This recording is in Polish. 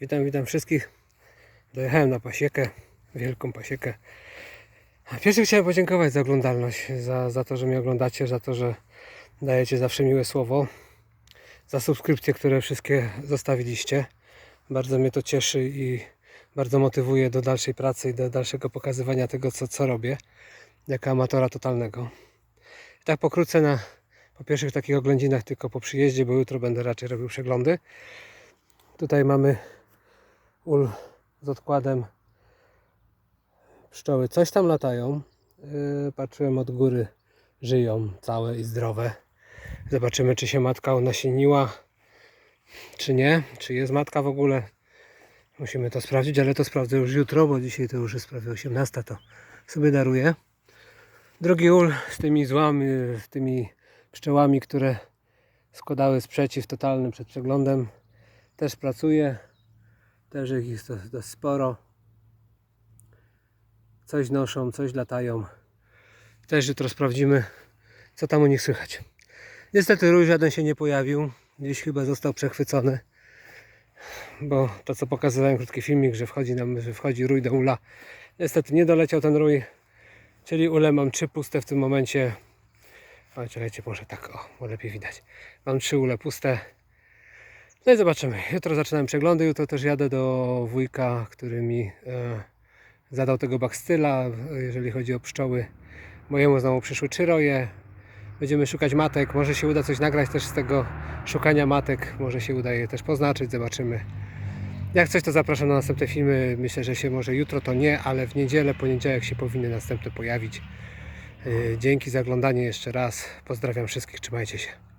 Witam, witam wszystkich. Dojechałem na pasiekę, wielką pasiekę. Pierwszy chciałem podziękować za oglądalność, za, za to, że mnie oglądacie, za to, że dajecie zawsze miłe słowo, za subskrypcje, które wszystkie zostawiliście. Bardzo mnie to cieszy i bardzo motywuje do dalszej pracy i do dalszego pokazywania tego, co, co robię, jako amatora totalnego. I tak pokrótce na, po pierwszych takich oględzinach, tylko po przyjeździe, bo jutro będę raczej robił przeglądy. Tutaj mamy ul z odkładem pszczoły. Coś tam latają. Yy, patrzyłem od góry. Żyją całe i zdrowe. Zobaczymy, czy się matka unasieniła, czy nie. Czy jest matka w ogóle. Musimy to sprawdzić, ale to sprawdzę już jutro, bo dzisiaj to już jest prawie 18, to sobie daruję. Drugi ul z tymi złami, z tymi pszczołami, które składały sprzeciw totalny przed przeglądem. Też pracuje. Też ich jest dość, sporo. Coś noszą, coś latają. Też jutro sprawdzimy, co tam u nich słychać. Niestety rój żaden się nie pojawił. Gdzieś chyba został przechwycony. Bo to co pokazywałem krótki filmik, że wchodzi nam, że wchodzi rój do ula. Niestety nie doleciał ten rój. Czyli ule mam trzy puste w tym momencie. O, czekajcie, może tak, o, bo lepiej widać. Mam trzy ule puste. No i zobaczymy. Jutro zaczynam przeglądy. Jutro też jadę do wujka, który mi e, zadał tego bakstyla, jeżeli chodzi o pszczoły. Mojemu znowu przyszły trzy roje. Będziemy szukać matek. Może się uda coś nagrać też z tego szukania matek. Może się uda je też poznaczyć. Zobaczymy. Jak coś, to zapraszam na następne filmy. Myślę, że się może jutro to nie, ale w niedzielę, poniedziałek się powinny następne pojawić. Yy, Dzięki za oglądanie jeszcze raz. Pozdrawiam wszystkich. Trzymajcie się.